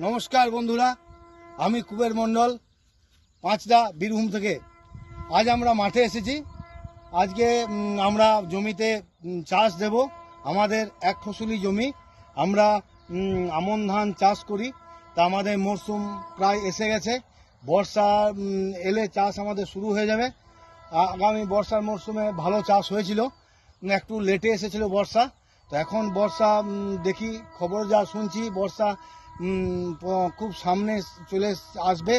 নমস্কার বন্ধুরা, আমি কুবের মণ্ডল, পাঁচদা বীরভূম থেকে। আজ আমরা মাঠে এসেছি। আজকে আমরা জমিতে চাষ দেব। আমাদের এক ফসলি জমি। আমরা আমন ধান চাষ করি। তা আমাদের মরশুম প্রায় এসে গেছে। বর্ষা এলে চাষ আমাদের শুরু হয়ে যাবে। আগামী বর্ষার মরশুমে ভালো চাষ হয়েছিল। একটু লেটে এসেছিল বর্ষা। তো এখন বর্ষা দেখি খবর যা শুনছি, বর্ষা খুব সামনে চলে আসবে।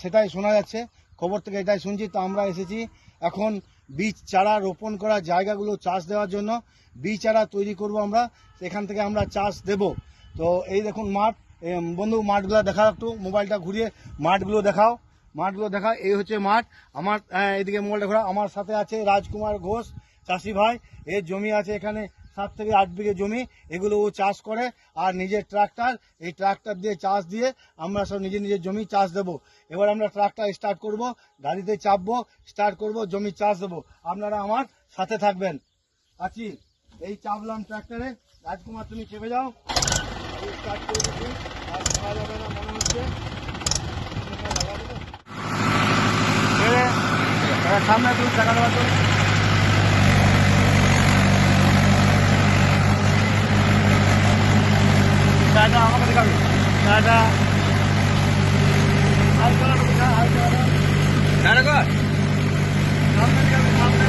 সেটাই শোনা যাচ্ছে। খবর থেকে এটাই শুনছি। তো আমরা এসেছি এখন বীজ চারা রোপণ করা জায়গাগুলো চাষ দেওয়ার জন্য। বীজ চারা তৈরি করব আমরা। সেখান থেকে আমরা চাষ দেব। তো এই দেখুন মাঠ। বন্ধু, মাঠগুলো দেখাও একটু। মোবাইলটা ঘুরিয়ে মাঠগুলো দেখাও। মাঠগুলো দেখাও। এই হচ্ছে মাঠ। আমার এদিকে মোবাইলটা ঘোরা আমার সাথে আছে রাজকুমার ঘোষ চাষি ভাই। এর জমি আছে এখানে। সাত থেকে আট বিঘে জমি, এগুলো ও চাষ করে, আর নিজের ট্রাক্টর, এই ট্রাক্টর দিয়ে চাষ দিয়ে আমরা সব নিজের নিজের জমি চাষ দেব। এবার আমরা ট্রাক্টর স্টার্ট করব, গাড়িতে চাপবো স্টার্ট করব, জমি চাষ দেবো। আপনারা আমার সাথে থাকবেন। আছি, এই চাপলাম ট্রাক্টরে। রাজকুমার, তুমি চেপে যাও। স্টার্ট করে দিচ্ছি। আর মনে হচ্ছে। সামনে তুমি টাকা দেওয়া টাটা আমাকে দেখাবে টাটা হাই চালানো। সামনে দেখাবে, সামনে।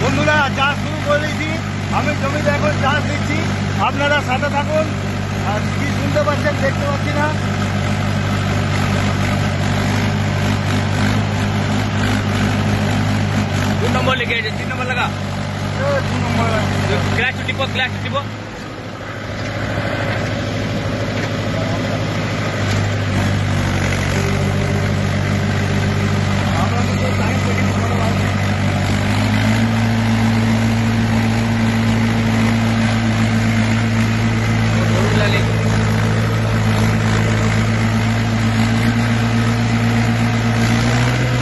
বন্ধুরা চাষ শুরু করে দিয়েছি। আমি জমিতে এখন চাষ দিচ্ছি। আপনারা সাথে থাকুন। আর কি শুনতে পাচ্ছেন দেখতে পাচ্ছি না। नंबर लगा। Clash टिपो clash टिपो